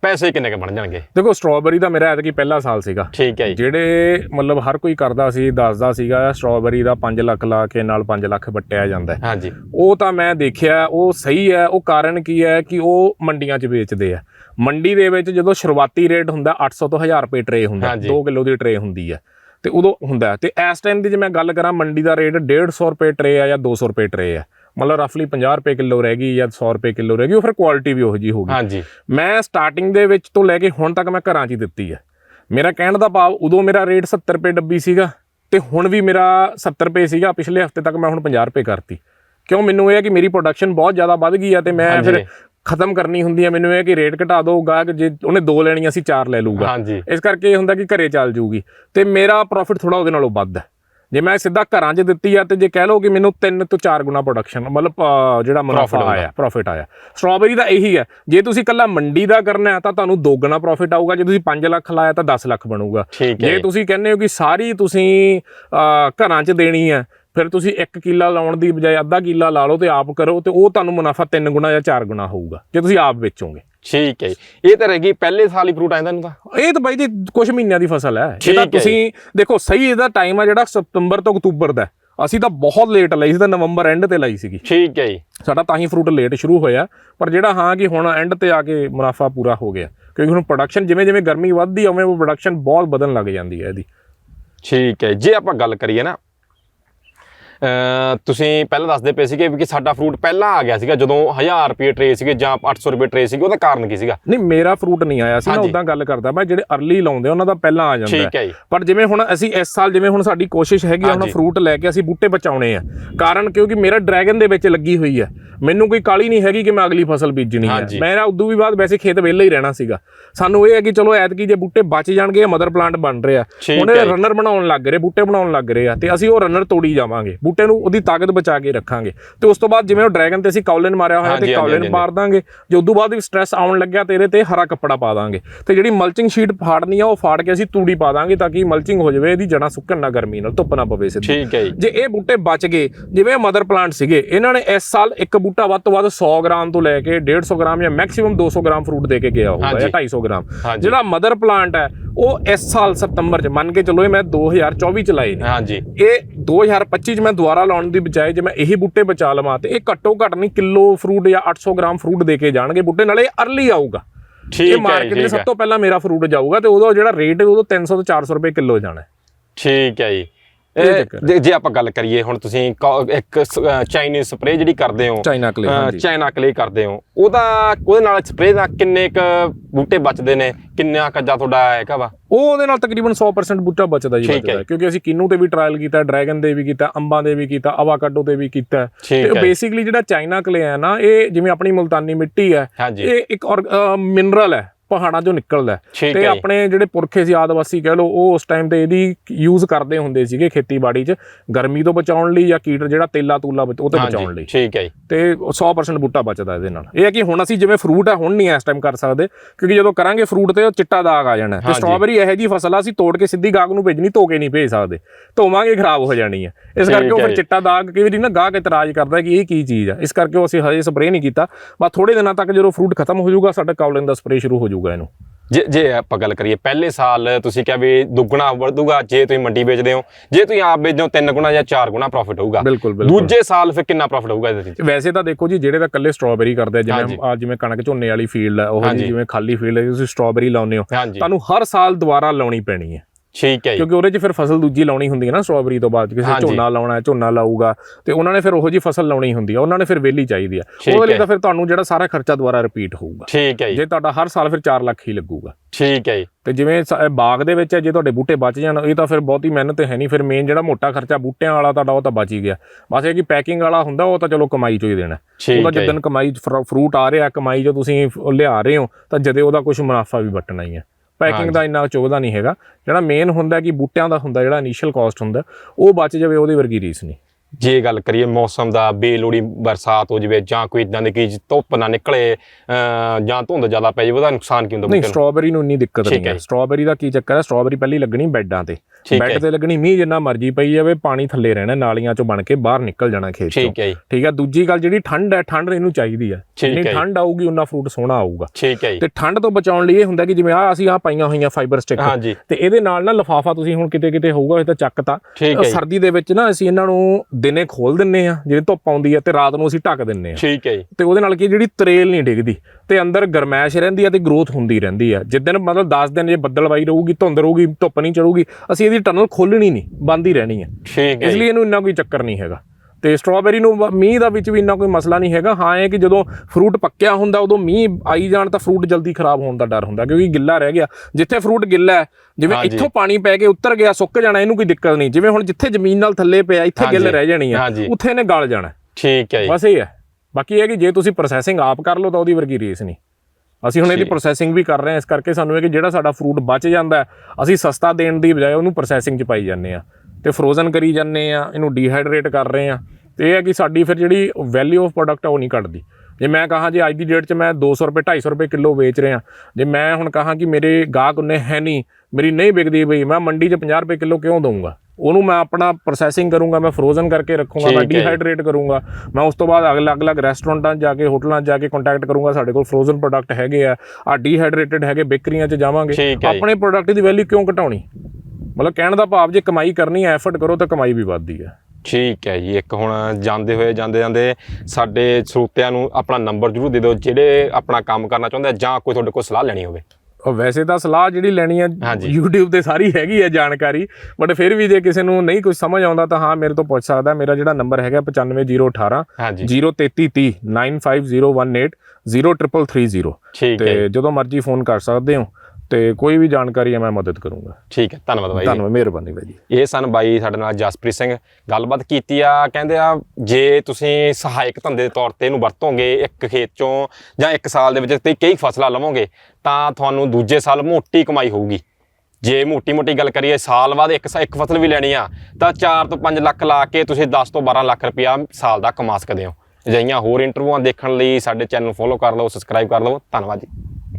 ਪੈਸੇ ਕਿੰਨੇ ਕ ਬਣ ਜਾਣਗੇ? ਦੇਖੋ ਸਟ੍ਰਾਬੇਰੀ ਦਾ ਮੇਰਾ ਐਤਕੀ ਪਹਿਲਾ ਸਾਲ ਸੀਗਾ। ਠੀਕ ਹੈ ਜੀ। ਜਿਹੜੇ ਮਤਲਬ ਹਰ ਕੋਈ ਕਰਦਾ ਸੀ ਦੱਸਦਾ ਸੀਗਾ ਸਟ੍ਰਾਬੇਰੀ ਦਾ 5 ਲੱਖ ਲਾ ਕੇ ਨਾਲ 5 ਲੱਖ ਵੱਟਿਆ ਜਾਂਦਾ ਹੈ। ਹਾਂਜੀ। ਉਹ ਤਾਂ ਮੈਂ ਦੇਖਿਆ ਉਹ ਸਹੀ ਹੈ ਉਹ ਕਾਰਨ ਕੀ ਹੈ ਕਿ ਉਹ ਮੰਡੀਆਂ 'ਚ ਵੇਚਦੇ ਆ। ਮੰਡੀ ਦੇ ਵਿੱਚ ਜਦੋਂ ਸ਼ੁਰੂਆਤੀ ਰੇਟ ਹੁੰਦਾ 800 ਤੋਂ 1000 ਰੁਪਏ ਟਰੇ ਹੁੰਦਾ ਹਾਂਜੀ। 2 ਕਿਲੋ ਦੀ ਟਰੇ ਹੁੰਦੀ ਹੈ। ਤੇ ਉਦੋਂ ਹੁੰਦਾ। ਤੇ ਇਸ ਟਾਈਮ ਦੀ ਜੇ ਮੈਂ ਗੱਲ ਕਰਾਂ ਮੰਡੀ ਦਾ ਰੇਟ 150 ਰੁਪਏ ਟਰੇ ਆ ਜਾਂ 200 ਰੁਪਏ ਟਰੇ ਆ। ਮਤਲਬ ਰਫਲੀ 50 ਰੁਪਏ ਕਿਲੋ ਰਹਿ ਗਈ ਜਾਂ 100 ਰੁਪਏ ਕਿਲੋ ਰਹਿ ਗਈ ਉਹ ਫਿਰ ਕੁਆਲਿਟੀ ਵੀ ਉਹੋ ਜੀ ਹੋਗੀ ਹਾਂਜੀ। ਮੈਂ ਸਟਾਰਟਿੰਗ ਦੇ ਵਿੱਚ ਤੋਂ ਲੈ ਕੇ ਹੁਣ ਤੱਕ ਮੈਂ ਘਰਾਂ 'ਚ ਹੀ ਦਿੱਤੀ ਹੈ। ਮੇਰਾ ਕਹਿਣ ਦਾ ਭਾਵ ਉਦੋਂ ਮੇਰਾ ਰੇਟ 70 ਰੁਪਏ ਡੱਬੀ ਸੀਗਾ ਤੇ ਹੁਣ ਵੀ ਮੇਰਾ 70 ਰੁਪਏ ਸੀਗਾ ਪਿਛਲੇ ਹਫ਼ਤੇ ਤੱਕ ਮੈਂ ਹੁਣ 50 ਰੁਪਏ ਕਰਤੀ। ਕਿਉਂ? ਮੈਨੂੰ ਇਹ ਹੈ ਕਿ ਮੇਰੀ ਪ੍ਰੋਡਕਸ਼ਨ ਬਹੁਤ ਜ਼ਿਆਦਾ ਵੱਧ ਗਈ ਹੈ ਤੇ ਮੈਂ। ਫਿਰ ਖਤਮ ਕਰਨੀ ਹੁੰਦੀ ਹੈ ਮੈਨੂੰ ਇਹ ਕਿ ਰੇਟ ਘਟਾ ਦੋ ਗਾਹਕ ਜੇ ਉਹਨੇ ਦੋ ਲੈਣੀਆਂ ਸੀ ਚਾਰ ਲੈ ਲੂਗਾ ਹਾਂਜੀ। ਇਸ ਕਰਕੇ ਇਹ ਹੁੰਦਾ ਕਿ ਘਰੇ ਚੱਲ ਜੂਗੀ। ਤੇ ਮੇਰਾ ਪ੍ਰੋਫਿਟ ਥੋੜਾ ਉਹਦੇ ਨਾਲੋਂ ਵੱਧ ਹੈ। ਜੇ ਮੈਂ ਸਿੱਧਾ ਘਰਾਂ 'ਚ ਦਿੱਤੀ ਆ ਤੇ ਜੇ ਕਹਿ ਲਓ ਕਿ ਮੈਨੂੰ 3 ਤੋਂ 4 ਗੁਣਾ ਪ੍ਰੋਡਕਸ਼ਨ ਮਤਲਬ ਜਿਹੜਾ ਮੁਨਾਫਾ। ਆਇਆ ਪ੍ਰੋਫਿਟ ਆਇਆ। ਸਟ੍ਰਾਬੇਰੀ ਦਾ ਇਹੀ ਹੈ ਜੇ ਤੁਸੀਂ ਕੱਲਾ ਮੰਡੀ ਦਾ ਕਰਨਾ ਹੈ ਤਾਂ ਤੁਹਾਨੂੰ ਦੋਗਣਾ ਪ੍ਰੋਫਿਟ ਆਊਗਾ। ਜੇ ਤੁਸੀਂ 5 ਲੱਖ ਲਾਇਆ ਤਾਂ 10 ਲੱਖ ਬਣੂਗਾ। ਜੇ। ਤੁਸੀਂ ਕਹਿੰਦੇ ਹੋ ਕਿ ਸਾਰੀ ਤੁਸੀਂ ਘਰਾਂ 'ਚ ਦੇਣੀ ਹੈ ਫਿਰ ਤੁਸੀਂ 1 ਕਿੱਲਾ ਲਾਉਣ ਦੀ ਬਜਾਏ ਅੱਧਾ ਕਿੱਲਾ ਲਾ ਲਓ ਤੇ ਆਪ ਕਰੋ ਤੇ ਉਹ ਤੁਹਾਨੂੰ ਮੁਨਾਫਾ 3 ਗੁਣਾ ਜਾਂ 4 ਗੁਣਾ ਹੋਊਗਾ ਜੇ ਤੁਸੀਂ ਆਪ ਵੇਚੋਗੇ। ਠੀਕ ਹੈ। ਇਹ ਤਾਂ ਰਹਿ ਗਈ ਪਹਿਲੇ ਸਾਲ ਹੀ ਫਰੂਟ ਆਇਆ ਤੁਹਾਨੂੰ ਤਾਂ। ਇਹ ਤਾਂ ਬਾਈ ਜੀ ਕੁਝ ਮਹੀਨਿਆਂ ਦੀ ਫਸਲ ਹੈ। ਠੀਕ ਇਹ ਤਾਂ ਹੈ ਜੀ। ਤੁਸੀਂ ਦੇਖੋ ਸਹੀ ਇਹਦਾ ਟਾਈਮ ਆ ਜਿਹੜਾ ਸਤੰਬਰ ਤੋਂ ਅਕਤੂਬਰ ਦਾ। ਅਸੀਂ ਤਾਂ ਬਹੁਤ ਲੇਟ ਲਈ ਸੀ ਤਾਂ ਨਵੰਬਰ ਐਂਡ ਤੇ ਲਈ ਸੀਗੀ। ਠੀਕ ਹੈ ਜੀ। ਸਾਡਾ ਤਾਂ ਹੀ ਫਰੂਟ ਲੇਟ ਸ਼ੁਰੂ ਹੋਇਆ ਪਰ ਜਿਹੜਾ ਹਾਂ ਕਿ ਹੁਣ ਐਂਡ ਤੇ ਆ ਕੇ ਮੁਨਾਫਾ ਪੂਰਾ ਹੋ ਗਿਆ। ਕਿਉਂਕਿ ਹੁਣ ਪ੍ਰੋਡਕਸ਼ਨ ਜਿਵੇਂ ਜਿਵੇਂ ਗਰਮੀ ਵੱਧਦੀ ਉਵੇਂ ਉਹ ਪ੍ਰੋਡਕਸ਼ਨ ਬਹੁਤ ਵਧਣ ਲੱਗ ਜਾਂਦੀ ਹੈ ਇਹਦੀ। ਠੀਕ ਹੈ ਜੇ ਆਪਾਂ ਗੱਲ ਕਰੀਏ ਨਾ ਤੁਸੀਂ ਪਹਿਲਾਂ ਦੱਸਦੇ ਪਏ ਸੀਗੇ ਕਿ ਸਾਡਾ ਫਰੂਟ ਪਹਿਲਾਂ ਆ ਗਿਆ ਸੀਗਾ ਜਦੋਂ 1000 ਰੁਪਏ ਟਰੇ ਸੀਗੇ ਜਾਂ 800 ਰੁਪਏ ਟਰੇ ਸੀਗੇ ਉਹਦਾ ਕਾਰਨ ਕੀ ਸੀਗਾ? ਨਹੀਂ ਮੇਰਾ ਫਰੂਟ ਨਹੀਂ ਆਇਆ ਸੀ ਮੈਂ ਹਾਂਜੀ। ਉਦਾਂ ਗੱਲ ਕਰਦਾ ਮੈਂ ਜਿਹੜੇ ਅਰਲੀ ਲਾਉਂਦੇ ਉਹਨਾਂ ਦਾ ਪਹਿਲਾਂ ਆ ਜਾਂਦਾ ਪਰ ਜਿਵੇਂ ਹੁਣ ਅਸੀਂ ਇਸ ਸਾਲ ਜਿਵੇਂ ਹੁਣ ਸਾਡੀ ਕੋਸ਼ਿਸ਼ ਹੈਗੀ ਹੁਣ। ਫਰੂਟ ਲੈ ਕੇ ਅਸੀਂ ਬੂਟੇ ਬਚਾਉਣੇ ਆ। ਕਾਰਨ ਕਿਉਂਕਿ ਮੇਰਾ ਡਰੈਗਨ ਦੇ ਵਿੱਚ ਲੱਗੀ ਹੋਈ ਹੈ ਮੈਨੂੰ ਕੋਈ ਕਾਲੀ ਨਹੀਂ ਹੈਗੀ ਕਿ ਮੈਂ ਅਗਲੀ ਫਸਲ ਬੀਜਣੀ ਹੈ। ਮੇਰਾ ਉਦੋਂ ਵੀ ਬਾਅਦ ਵੈਸੇ ਖੇਤ ਵਿਹਲਾ ਹੀ ਰਹਿਣਾ ਸੀਗਾ। ਸਾਨੂੰ ਇਹ ਹੈ ਕਿ ਚਲੋ ਐਤਕੀ ਜੇ ਬੂਟੇ ਬਚ ਜਾਣਗੇ ਮਦਰ ਪਲਾਂਟ ਬਣ ਰਿਹਾ ਹੁਣ। ਰਨਰ ਬਣਾਉਣ ਲੱਗ ਰਹੇ ਬੂਟੇ ਬਣਾਉਣ ਲੱਗ ਰਹੇ ਆ ਤੇ ਅਸੀਂ ਉਹ ਰਨਰ ਤੋੜੀ ਜਾਵਾਂਗੇ। ਬੂਟੇ ਨੂੰ ਉਹਦੀ ਤਾਕਤ ਬਚਾ ਕੇ ਰੱਖਾਂਗੇ ਤੇ ਉਸ ਤੋਂ ਬਾਅਦ ਜਿਵੇਂ ਉਹ ਡਰੈਗਨ ਤੇ ਅਸੀਂ ਕੌਲਨ ਮਾਰਿਆ ਹੋਇਆ ਤੇ ਕੌਲਨ। ਮਾਰ ਦਾਂਗੇ ਜੇ ਉਦੋਂ ਬਾਅਦ ਵੀ ਸਟ੍ਰੈਸ ਆਉਣ ਲੱਗਿਆ ਤੇਰੇ ਤੇ ਹਰਾ ਕੱਪੜਾ ਪਾ ਦਾਂਗੇ ਤੇ ਜਿਹੜੀ ਮਲਚਿੰਗ ਸ਼ੀਟ ਫਾੜਨੀ ਆ ਉਹ ਫਾੜ ਕੇ ਅਸੀਂ ਤੂੜੀ ਪਾ ਦਾਂਗੇ ਤਾਂ ਕਿ ਮਲਚਿੰਗ ਹੋ ਜਾਵੇ ਇਹਦੀ ਜੜਾਂ ਸੁੱਕਣ ਨਾ ਗਰਮੀ ਨਾਲ ਧੁੱਪ ਨਾ ਪਵੇ ਸਿੱਧੀ ਠੀਕ ਹੈ ਜੀ ਇਹ ਬੂਟੇ ਬਚ ਗਏ ਜਿਵੇਂ ਮਦਰ ਪਲਾਂਟ ਸੀਗੇ ਇਹਨਾਂ ਨੇ ਇਸ ਸਾਲ ਇੱਕ ਬੂਟਾ ਵੱਧ ਤੋਂ ਵੱਧ 100 ਗ੍ਰਾਮ ਤੋਂ ਲੈ ਕੇ 150 ਗ੍ਰਾਮ ਜਾਂ ਮੈਕਸਿਮਮ 200 ਗ੍ਰਾਮ ਫਰੂਟ ਦੇ ਕੇ ਗਿਆ ਹੋਊਗਾ। ਜਾਂ 250 ਗ੍ਰਾਮ। ਜਿਹੜਾ ਮਦਰ ਪਲਾਂਟ ਹੈ ਉਹ ਇਸ ਸਾਲ ਸਤੰਬਰ ਚ ਮੰਨ ਕੇ ਚੱਲੋ ਇਹ ਮੈਂ 2024 ਚ ਲਾਏ ਨੇ। ਹਾਂਜੀ। ਇਹ 2025 ਚ ਮੈਂ ਦੁਬਾਰਾ ਲਾਉਣ ਦੀ ਬਜਾਏ ਜੇ ਮੈਂ ਇਹੀ ਬੂਟੇ ਬਚਾ ਲਵਾਂ ਤੇ ਇਹ ਘੱਟੋ ਘੱਟ ਨਹੀਂ ਕਿਲੋ ਫਰੂਟ ਜਾਂ 800 ਗ੍ਰਾਮ ਫਰੂਟ ਦੇ ਕੇ ਜਾਣਗੇ ਬੂਟੇ ਨਾਲੇ ਅਰਲੀ ਆਊਗਾ। ਠੀਕ ਇਹ ਹੈ ਮਾਰਕੀਟ ਦੇ ਸਭ ਤੋਂ ਪਹਿਲਾਂ ਮੇਰਾ ਫਰੂਟ ਜਾਊਗਾ ਤੇ ਉਹਦਾ ਜਿਹੜਾ ਰੇਟ ਹੈ ਉਹਦਾ 300 ਤੋਂ 400 ਰੁਪਏ ਕਿਲੋ ਜਾਣਾ। ਠੀਕ ਹੈ ਜੀ। ਇਹ ਇਹ ਚੱਕਰ ਹੈ। ਜੇ- ਜੇ ਆਪਾਂ ਗੱਲ ਕਰੀਏ ਹੁਣ ਤੁਸੀਂ ਕੌ- ਇੱਕ ਚਾਈਨੀਜ਼ ਸਪਰੇ ਜਿਹੜੀ ਕਰਦੇ ਹੋ ਚਾਈਨਾ ਕਲੇ ਹਾਂਜੀ। ਚਾਈਨਾ ਕਲੇ ਕਰਦੇ ਹੋ ਉਹਦਾ ਉਹਦੇ ਨਾਲ ਸਪਰੇ ਦਾ ਕਿੰਨੇ ਕ ਬੂਟੇ ਬਚਦੇ ਨੇ? ਕਿੰਨਾ ਕੱਜਾ ਤੁਹਾਡਾ ਹੈਗਾ ਵਾ? ਉਹ ਉਹਦੇ ਨਾਲ ਤਕਰੀਬਨ 100% ਬੂਟਾ ਬਚਦਾ ਜੀ ਠੀਕ ਬਚਦਾ ਹੈ। ਕਿਉਂਕਿ ਅਸੀਂ ਕਿੰਨੂ ਤੇ ਵੀ ਟ੍ਰਾਇਲ ਕੀਤਾ ਡਰੈਗਨ ਦੇ ਵੀ ਕੀਤਾ ਅੰਬਾਂ ਦੇ ਵੀ ਕੀਤਾ ਅਵਾਕਾਡੋ ਤੇ ਵੀ ਕੀਤਾ। ਠੀਕ ਹੈ। ਬੇਸਿਕਲੀ ਜਿਹੜਾ ਚਾਈਨਾ ਕਲੇ ਹੈ ਨਾ ਇਹ ਜਿਵੇਂ ਆਪਣੀ ਮੁਲਤਾਨੀ ਮਿੱਟੀ ਹੈ ਹਾਂਜੀ। ਇਹ ਇੱਕ ਮਿਨਰਲ ਹੈ। ਪਹਾੜਾਂ ਚੋਂ ਨਿਕਲਦਾ ਤੇ। ਆਪਣੇ ਜਿਹੜੇ ਪੁਰਖੇ ਸੀ ਆਦਿਵਾਸੀ ਕਹਿ ਲਓ ਉਹ ਉਸ ਟਾਈਮ ਤੇ ਇਹਦੀ ਯੂਜ਼ ਕਰਦੇ ਹੁੰਦੇ ਸੀਗੇ ਖੇਤੀਬਾੜੀ 'ਚ। ਗਰਮੀ ਤੋਂ ਬਚਾਉਣ ਲਈ ਜਾਂ ਕੀਟ ਜਿਹੜਾ ਤੇਲਾ ਤੂਲਾ ਉਹ ਤੋਂ ਬਚਾਉਣ ਲਈ। ਠੀਕ ਹੈ ਤੇ 100% ਬੂਟਾ ਬਚਦਾ ਇਹਦੇ ਨਾਲ। ਇਹ ਹੈ ਕਿ ਹੁਣ ਅਸੀਂ ਜਿਵੇਂ ਫਰੂਟ ਹੈ ਹੁਣ ਨਹੀਂ ਇਸ ਟਾਈਮ ਕਰ ਸਕਦੇ ਕਿਉਂਕਿ ਜਦੋਂ ਕਰਾਂਗੇ ਫਰੂਟ ਤੇ ਉਹ ਚਿੱਟਾ ਦਾਗ ਆ ਜਾਣਾ। ਤੇ। ਸਟ੍ਰਾਬੇਰੀ ਇਹੋ ਜੀ ਫਸਲ ਆ ਅਸੀਂ ਤੋੜ ਕੇ ਸਿੱਧੀ ਗਾਹਕ ਨੂੰ ਭੇਜਣੀ ਧੋ ਕੇ ਨਹੀਂ ਭੇਜ ਸਕਦੇ। ਧੋਵਾਂਗੇ ਖਰਾਬ ਹੋ ਜਾਣੀ ਹੈ। ਇਸ ਕਰਕੇ ਉਹ ਫਿਰ। ਚਿੱਟਾ ਦਾਗ ਕਈ ਵਾਰੀ ਨਾ ਗਾਹਕ ਇਤਰਾਜ਼ ਕਰਦਾ ਕਿ ਇਹ ਕੀ ਚੀਜ਼ ਆ। ਇਸ ਕਰਕੇ ਉਹ ਅਸੀਂ ਹਜੇ ਸਪਰੇਅ ਨਹੀਂ ਕੀਤਾ। ਬਸ ਥੋੜੇ ਦਿਨਾਂ ਤੱਕ ਜਦੋਂ ਫਰੂਟ ਖਤਮ ਹੋ ਜਾਊਗਾ ਸਾਡਾ ਕੌਲਿਨ ਦਾ ਸਪਰੇਅ ਸ਼ੁਰੂ ਹੋ ਜਾਊਗਾ। ਇਹਨੂੰ? ਜੇ ਜੇ ਆਪਾਂ ਗੱਲ ਕਰੀਏ ਪਹਿਲੇ ਸਾਲ ਤੁਸੀਂ ਕਿਹਾ ਵੀ ਦੁੱਗਣਾ ਵਧੂਗਾ ਜੇ ਤੁਸੀਂ ਮੰਡੀ ਵੇਚਦੇ ਹੋ ਜੇ ਤੁਸੀਂ ਆਪ ਵੇਚਦੇ ਹੋ ਤਿੰਨ ਗੁਣਾ ਜਾਂ ਚਾਰ ਗੁਣਾ ਪ੍ਰੋਫਿਟ ਹੋਊਗਾ। ਦੂਜੇ ਸਾਲ ਫਿਰ ਕਿੰਨਾ ਪ੍ਰੋਫਿਟ ਹੋਊਗਾ ਇਹਦੇ ਵਿੱਚ ਵੈਸੇ ਤਾਂ ਦੇਖੋ ਜੀ ਜਿਹੜੇ ਤਾਂ ਕੱਲੇ ਸਟ੍ਰਾਬੇਰੀ ਕਰਦੇ। ਜਿਵੇਂ ਆ ਜਿਵੇਂ ਕਣਕ ਝੋਨੇ ਵਾਲੀ ਫੀਲਡ ਹੈ ਉਹ। ਜਿਵੇਂ ਖਾਲੀ ਫੀਲਡ ਹੈ ਤੁਸੀਂ ਸਟ੍ਰਾਬੇਰੀ ਲਾਉਂਦੇ ਹੋ। ਤੁਹਾਨੂੰ ਹਰ ਸਾਲ ਦੁਬਾਰਾ ਲਾਉਣੀ ਪੈਣੀ ਹੈ। ਠੀਕ ਹੈ ਜੀ। ਕਿਉਂਕਿ ਉਹਦੇ 'ਚ ਫਿਰ ਫਸਲ ਦੂਜੀ ਲਾਉਣੀ ਹੁੰਦੀ ਹੈ ਨਾ ਸਟ੍ਰਾਬੇਰੀ ਤੋਂ ਬਾਅਦ ਕਿਸੇ। ਝੋਨਾ ਲਾਉਣਾ ਹੈ ਝੋਨਾ ਲਾਊਗਾ ਤੇ ਉਹਨਾਂ ਨੇ ਫਿਰ ਉਹੋ ਜੀ ਫਸਲ ਲਾਉਣੀ ਹੁੰਦੀ ਹੈ ਉਹਨਾਂ ਨੇ ਫਿਰ ਵੇਲੀ ਚਾਹੀਦੀ ਆ ਉਹਦੇ ਲਈ। ਤਾਂ ਫਿਰ ਤੁਹਾਨੂੰ ਜਿਹੜਾ ਸਾਰਾ ਖਰਚਾ ਦੁਬਾਰਾ ਰਿਪੀਟ ਹੋਊਗਾ। ਠੀਕ ਹੈ ਜੀ। ਜੇ ਤੁਹਾਡਾ ਹਰ ਸਾਲ ਫਿਰ 4 ਲੱਖ ਹੀ ਲੱਗੂਗਾ। ਠੀਕ ਹੈ ਜੀ। ਤੇ ਜਿਵੇਂ ਬਾਗ ਦੇ ਵਿੱਚ ਜੇ ਤੁਹਾਡੇ ਬੂਟੇ ਬਚ ਜਾਣ ਇਹ ਤਾਂ ਫਿਰ ਬਹੁਤੀ ਮਿਹਨਤ ਹੈ ਨਹੀਂ। ਫਿਰ ਮੇਨ ਜਿਹੜਾ ਮੋਟਾ ਖਰਚਾ ਬੂਟਿਆਂ ਵਾਲਾ ਤੁਹਾਡਾ ਉਹ ਤਾਂ ਬਚ ਹੀ ਗਿਆ। ਬਸ ਇਹ ਕਿ ਪੈਕਿੰਗ ਵਾਲਾ ਹੁੰਦਾ ਉਹ ਤਾਂ ਚਲੋ ਕਮਾਈ ਚੋਂ ਹੀ ਦੇਣਾ। ਉਹਦਾ ਹੈ ਜਿੱਦਨ ਕਮਾਈ ਫਰ- ਫਰੂਟ ਆ ਰਿਹਾ ਕਮਾਈ ਜੋ ਤੁਸੀਂ ਲਿਆ ਰਹੇ ਹੋ ਤਾਂ ਜਦੇ ਉਹਦਾ ਕੁਝ ਮੁਨਾਫਾ ਵੀ ਵਟਣਾ ਹੀ ਹੈ। ਪੈਕਿੰਗ ਦਾ ਇੰਨਾ ਚੁੱਭਦਾ ਨਹੀਂ ਹੈਗਾ। ਜਿਹੜਾ ਮੇਨ ਹੁੰਦਾ ਕਿ ਬੂਟਿਆਂ ਦਾ ਹੁੰਦਾ ਜਿਹੜਾ ਇਨੀਸ਼ੀਅਲ ਕਾਸਟ ਹੁੰਦਾ ਉਹ ਬਚ ਜਾਵੇ ਉਹਦੇ ਵਰਗੀ ਰੀਸ ਨਹੀਂ। ਜੇ ਗੱਲ ਕਰੀਏ ਮੌਸਮ ਦਾ ਬੇਲੋੜੀ ਬਰਸਾਤ ਹੋ ਜਾਵੇ ਜਾਂ ਕੋਈ ਇਦਾਂ ਦੀ ਕੀ ਧੁੱਪ ਨਾ ਨਿਕਲੇ ਜਾਂ ਧੁੰਦ ਜ਼ਿਆਦਾ ਪੈ ਜਾਵੇ ਉਹਦਾ ਨੁਕਸਾਨ ਕੀ ਹੁੰਦਾ ਨਹੀਂ ਸਟ੍ਰਾਬੇਰੀ ਨੂੰ ਇੰਨੀ ਦਿੱਕਤ ਨਹੀਂ ਹੈ। ਸਟ੍ਰਾਬੇਰੀ ਦਾ ਕੀ ਚੱਕਰ ਹੈ? ਸਟ੍ਰਾਬੇਰੀ ਪਹਿਲੀ ਲੱਗਣੀ ਬੈੱਡਾਂ ਤੇ। ਬੈੱਡ ਤੇ ਲੱਗਣੀ ਮੀਂਹ ਜਿੰਨਾ ਮਰਜ਼ੀ ਪਈ ਜਾਵੇ ਪਾਣੀ ਥੱਲੇ ਰਹਿਣਾ ਨਾਲੀਆਂ ਚੋਂ ਬਣ ਕੇ ਬਾਹਰ ਨਿਕਲ ਜਾਣਾ ਖੇਤ ਚੋਂ। ਠੀਕ ਹੈ ਜੀ। ਠੀਕ ਹੈ ਦੂਜੀ ਗੱਲ ਜਿਹੜੀ ਠੰਡ ਹੈ ਠੰਡ ਇਹਨੂੰ ਚਾਹੀਦੀ ਹੈ। ਜਿੰਨੀ। ਠੰਡ ਆਊਗੀ ਉਨਾ ਫਰੂਟ ਸੋਹਣਾ ਆਊਗਾ। ਠੀਕ ਹੈ ਤੇ ਠੰਡ ਤੋਂ ਬਚਾਉਣ ਲਈ ਇਹ ਹੁੰਦਾ ਕਿ ਜਿਵੇਂ ਆ ਅਸੀਂ ਆ ਪਾਈਆਂ ਹੋਈਆਂ ਫਾਈਬਰ ਸਟਿਕ ਤੇ ਇਹਦੇ ਨਾਲ ਨਾ ਲਫਾਫਾ ਤੁਸੀਂ ਹੁਣ ਕਿਤੇ ਕਿਤੇ ਹੋਊਗਾ ਇਹ ਤਾਂ ਚੱਕਤਾ। ਸਰਦੀ ਦੇ ਵਿੱਚ ਨਾ ਅਸੀਂ ਇਹਨਾਂ ਨੂੰ ਦਿਨੇ ਖੋਲ ਦਿੰਨੇ ਆ ਜਿਵੇਂ ਧੁੱਪ ਆਉਂਦੀ ਹੈ ਤੇ ਰਾਤ ਨੂੰ ਅਸੀਂ ਢੱਕ ਦਿੰਨੇ ਆ। ਠੀਕ ਹੈ ਜੀ। ਤੇ ਉਹਦੇ ਨਾਲ ਕੀ ਜਿਹੜੀ ਤਰੇਲ ਨਹੀਂ ਡਿੱਗਦੀ ਤੇ ਅੰਦਰ ਗਰਮੈਸ਼ ਰਹਿੰਦੀ ਆ ਤੇ ਗਰੋਥ ਹੁੰਦੀ ਰਹਿੰਦੀ ਆ। ਜਿੱਦਨ ਮਤਲਬ 10 ਦਿਨ ਜੇ ਬੱਦਲਵਾਈ ਰਹੂਗੀ ਧੁੰਦ ਰਹੂਗੀ ਧੁੱਪ ਨਹੀਂ ਚੜੂਗੀ ਅਸੀਂ ਇਹਦੀ ਟਨਲ ਖੋਲਣੀ ਨਹੀਂ ਬੰਦ ਹੀ ਰਹਿਣੀ ਹੈ ਠੀਕ ਹੈ ਇਸ ਲਈ ਇਹਨੂੰ ਇੰਨਾ ਕੋਈ ਚੱਕਰ ਨਹੀਂ ਹੈਗਾ। ਤੇ ਸਟ੍ਰਾਬੇਰੀ ਨੂੰ ਮੀਂਹ ਦਾ ਵਿੱਚ ਵੀ ਇੰਨਾ ਕੋਈ ਮਸਲਾ ਨਹੀਂ ਹੈਗਾ ਹਾਂ ਇਹ ਕਿ ਜਦੋਂ ਫਰੂਟ ਪੱਕਿਆ ਹੁੰਦਾ ਉਦੋਂ ਮੀਂਹ ਆਈ ਜਾਣ ਤਾਂ ਫਰੂਟ ਜਲਦੀ ਖਰਾਬ ਹੋਣ ਦਾ ਡਰ ਹੁੰਦਾ ਕਿਉਂਕਿ ਗਿੱਲਾ ਰਹਿ ਗਿਆ ਜਿੱਥੇ ਫਰੂਟ ਗਿੱਲਾ ਹੈ ਜਿਵੇਂ। ਇੱਥੋਂ ਪਾਣੀ ਪੈ ਕੇ ਉੱਤਰ ਗਿਆ ਸੁੱਕ ਜਾਣਾ ਇਹਨੂੰ ਕੋਈ ਦਿੱਕਤ ਨਹੀਂ ਜਿਵੇਂ ਹੁਣ ਜਿੱਥੇ ਜ਼ਮੀਨ ਨਾਲ ਥੱਲੇ ਪਿਆ ਇੱਥੇ ਗਿੱਲ। ਰਹਿ ਜਾਣੀ ਆ। ਉੱਥੇ ਇਹਨੇ ਗਲ ਜਾਣਾ ਠੀਕ ਹੈ ਜੀ ਬਸ ਇਹ ਹੈ ਬਾਕੀ ਇਹ ਹੈ ਕਿ ਜੇ ਤੁਸੀਂ ਪ੍ਰੋਸੈਸਿੰਗ ਆਪ ਕਰ ਲਓ ਤਾਂ ਉਹਦੀ ਵਰਗੀ ਰੀਸ ਨਹੀਂ ਅਸੀਂ ਹੁਣ ਇਹਦੀ। ਪ੍ਰੋਸੈਸਿੰਗ ਵੀ ਕਰ ਰਹੇ ਹਾਂ ਇਸ ਕਰਕੇ ਸਾਨੂੰ ਇਹ ਕਿ ਜਿਹੜਾ ਸਾਡਾ ਫਰੂਟ ਬਚ ਜਾਂਦਾ ਅਸੀਂ ਸਸਤਾ ਦੇਣ ਦੀ ਬਜਾਏ ਉਹਨੂੰ ਪ੍ਰੋਸੈਸਿੰਗ 'ਚ ਪਾਈ ਜਾਂਦੇ ਆ ਤੇ ਫਰੋਜ਼ਨ ਕਰੀ ਜਾਂਦੇ ਆ ਇਹਨੂੰ ਡੀਹਾਈਡਰੇਟ ਕਰ ਰਹੇ ਆ। ਤੇ ਇਹ ਹੈ ਕਿ ਸਾਡੀ ਫਿਰ ਜਿਹੜੀ ਵੈਲਿਊ ਆਫ ਪ੍ਰੋਡਕਟ ਆ ਉਹ ਨਹੀਂ ਘਟਦੀ ਜੇ ਮੈਂ ਕਹਾਂ ਜੇ ਅੱਜ ਦੀ ਡੇਟ 'ਚ ਮੈਂ 200 ਰੁਪਏ 250 ਰੁਪਏ ਕਿਲੋ ਵੇਚ ਰਿਹਾ ਜੇ ਮੈਂ ਹੁਣ ਕਹਾਂ ਕਿ ਮੇਰੇ ਗਾਹਕ ਉਹਨੇ ਹੈ ਨਹੀਂ ਮੇਰੀ ਨਹੀਂ ਵਿਕਦੀ ਬਈ ਮੈਂ ਮੰਡੀ 'ਚ 50 ਰੁਪਏ ਕਿਲੋ ਕਿਉਂ ਦਊਂਗਾ? ਉਹਨੂੰ ਮੈਂ ਆਪਣਾ ਪ੍ਰੋਸੈਸਿੰਗ ਕਰੂੰਗਾ ਮੈਂ ਫਰੋਜ਼ਨ ਕਰਕੇ ਰੱਖੂੰਗਾ ਮੈਂ। ਡੀਹਾਈਡਰੇਟ ਕਰੂੰਗਾ। ਮੈਂ ਉਸ ਤੋਂ ਬਾਅਦ ਅਲੱਗ-ਅਲੱਗ ਰੈਸਟੋਰੈਂਟਾਂ 'ਚ ਜਾ ਕੇ ਹੋਟਲਾਂ 'ਚ ਜਾ ਕੇ ਕੰਟੈਕਟ ਕਰੂੰਗਾ ਸਾਡੇ ਕੋਲ ਫਰੋਜ਼ਨ ਪ੍ਰੋਡਕਟ ਹੈਗੇ ਆ ਆ ਡੀਹਾਈਡਰੇਟਡ ਹੈਗੇ ਬੇਕਰੀਆਂ 'ਚ ਜਾਵਾਂਗੇ। ਆਪਣੇ ਪ੍ਰੋਡਕਟ ਦੀ ਵੈਲਿਊ ਕਿਉਂ ਘਟਾਉਣੀ? ਮਤਲਬ ਕਹਿਣ ਦਾ ਭਾਵ ਜੇ ਕਮਾਈ ਕਰਨੀ ਹੈ ਐਫਰਟ ਕਰੋ ਤਾਂ ਕਮਾਈ ਵੀ ਵੱਧਦੀ ਹੈ। ਠੀਕ ਹੈ ਜੀ ਇੱਕ ਹੁਣ ਜਾਂਦੇ ਹੋਏ ਜਾਂਦੇ ਜਾਂਦੇ ਸਾਡੇ ਸਰੋਤਿਆਂ ਨੂੰ ਆਪਣਾ ਨੰਬਰ ਜ਼ਰੂਰ ਦੇ ਦਿਓ ਜਿਹੜੇ ਆਪਣਾ ਕੰਮ ਕਰਨਾ ਚਾਹੁੰਦੇ ਜਾਂ ਕੋਈ ਤੁਹਾਡੇ ਕੋਲ ਸਲਾਹ ਲੈਣੀ ਹੋਵੇ। ਉਹ ਵੈਸੇ ਤਾਂ ਸਲਾਹ ਜਿਹੜੀ ਲੈਣੀ ਹੈ। YouTube ਤੇ ਸਾਰੀ ਹੈਗੀ ਹੈ ਜਾਣਕਾਰੀ ਬਟ ਫਿਰ ਵੀ ਜੇ ਕਿਸੇ ਨੂੰ ਨਹੀਂ ਕੁਝ ਸਮਝ ਆਉਂਦਾ ਤਾਂ ਹਾਂ ਮੇਰੇ ਤੋਂ ਪੁੱਛ ਸਕਦਾ ਮੇਰਾ ਜਿਹੜਾ ਨੰਬਰ ਹੈਗਾ 95018 ਹਾਂਜੀ। 0330 95018 0330 ਠੀਕ ਹੈ ਤੇ ਜਦੋਂ ਮਰਜ਼ੀ ਫੋਨ ਕਰ ਸਕਦੇ ਹੋ। ਤੇ ਕੋਈ ਵੀ ਜਾਣਕਾਰੀ ਹੈ ਮੈਂ ਮਦਦ ਕਰੂੰਗਾ। ਠੀਕ ਹੈ ਧੰਨਵਾਦ ਬਾਈ ਜੀ। ਧੰਨਵਾਦ ਮਿਹਰਬਾਨੀ ਬਾਈ ਜੀ। ਇਹ ਸਨ ਬਾਈ ਸਾਡੇ ਨਾਲ ਜਸਪ੍ਰੀਤ ਸਿੰਘ। ਗੱਲਬਾਤ ਕੀਤੀ ਆ ਕਹਿੰਦੇ ਆ ਜੇ ਤੁਸੀਂ ਸਹਾਇਕ ਧੰਦੇ ਦੇ ਤੌਰ ਤੇ ਇਹਨੂੰ ਵਰਤੋਗੇ ਇੱਕ ਖੇਤ ਚੋਂ ਜਾਂ ਇੱਕ ਸਾਲ ਦੇ ਵਿੱਚ ਤੇ ਕਈ ਫਸਲਾਂ ਲਵੋਗੇ ਤਾਂ ਤੁਹਾਨੂੰ ਦੂਜੇ ਸਾਲ ਮੋਟੀ ਕਮਾਈ ਹੋਊਗੀ। ਜੇ ਮੋਟੀ ਮੋਟੀ ਗੱਲ ਕਰੀਏ ਸਾਲ ਬਾਅਦ ਇੱਕ ਇੱਕ ਫਸਲ ਵੀ ਲੈਣੀ ਆ ਤਾਂ 4 ਤੋਂ 5 ਲੱਖ ਲਾ ਕੇ ਤੁਸੀਂ 10 ਤੋਂ 12 ਲੱਖ ਰੁਪਇਆ ਸਾਲ ਦਾ ਕਮਾ ਸਕਦੇ ਹੋ। ਅਜਿਹੀਆਂ ਹੋਰ ਇੰਟਰਵਿਊਆਂ ਦੇਖਣ ਲਈ ਸਾਡੇ ਚੈਨਲ ਨੂੰ ਫੋਲੋ ਕਰ ਲਓ ਸਬਸਕ੍ਰਾਈਬ ਕਰ ਲਓ। ਧੰਨਵਾਦ ਜੀ।